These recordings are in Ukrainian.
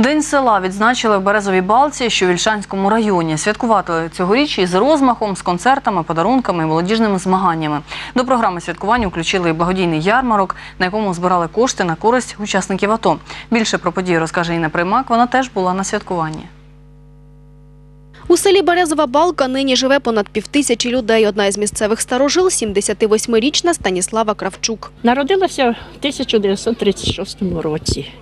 День села відзначили в Березовій Балці, що в Вільшанському районі. Святкували цьогоріч із розмахом, з концертами, подарунками і молодіжними змаганнями. До програми святкування включили благодійний ярмарок, на якому збирали кошти на користь учасників АТО. Більше про події розкаже Інна Примак. Вона теж була на святкуванні. У селі Березова Балка нині живе понад півтисячі людей. Одна із місцевих старожил – 78-річна Станіслава Кравчук. Народилася в 1936 році,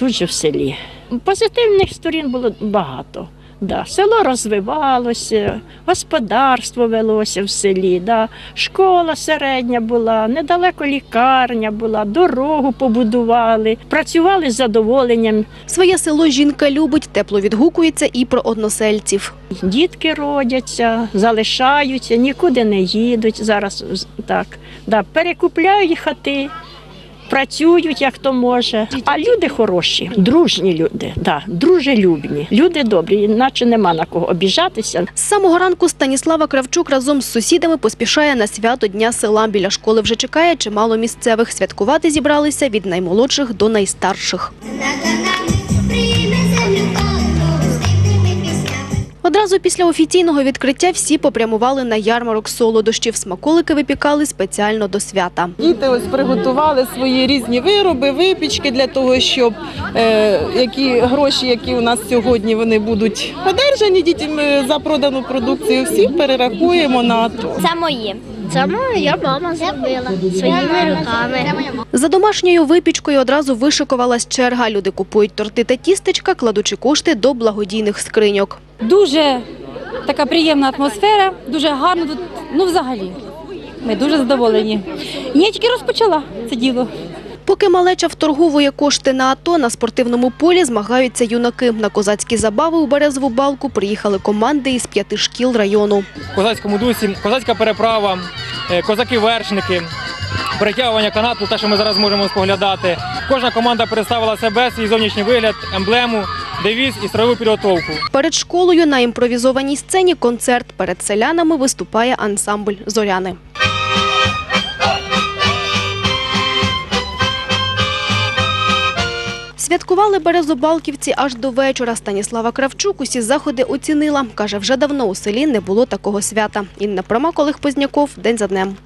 тут же в селі. Позитивних сторін було багато. Да. Село розвивалося, господарство велося в селі, да. школа середня була, недалеко лікарня була, дорогу побудували, працювали з задоволенням. Своє село жінка любить, тепло відгукується і про односельців. Дітки родяться, залишаються, нікуди не їдуть. Зараз так, да, перекупляють хати. Працюють як то може, а люди хороші, дружні люди, да, дружелюбні, люди добрі, наче нема на кого обіжатися. З самого ранку Станіслава Кравчук разом з сусідами поспішає на свято Дня села. Біля школи вже чекає чимало місцевих. Святкувати зібралися від наймолодших до найстарших. Одразу після офіційного відкриття всі попрямували на ярмарок солодощів. Смаколики випікали спеціально до свята. Діти ось приготували свої різні вироби, випічки для того, щоб е, які гроші, які у нас сьогодні вони будуть одержані дітям е, за продану продукцію, всі перерахуємо на АТО. Це мої. Це моя мама зробила своїми руками. За домашньою випічкою одразу вишикувалась черга. Люди купують торти та тістечка, кладучи кошти до благодійних скриньок. Дуже така приємна атмосфера, дуже гарно тут. Ну, взагалі, ми дуже задоволені. Я тільки розпочала це діло. Поки малеча вторговує кошти на АТО, на спортивному полі змагаються юнаки. На козацькі забави у Березову балку приїхали команди із п'яти шкіл району. в козацькому дусі, козацька переправа, е, козаки-вершники, перетягування канату, те, що ми зараз можемо споглядати. Кожна команда представила себе, свій зовнішній вигляд, емблему, девіз і строєву підготовку. Перед школою на імпровізованій сцені концерт. Перед селянами виступає ансамбль «Зоряни». Святкували березобалківці аж до вечора. Станіслава Кравчук усі заходи оцінила. Каже, вже давно у селі не було такого свята. Інна Промаколих Позняков День за днем.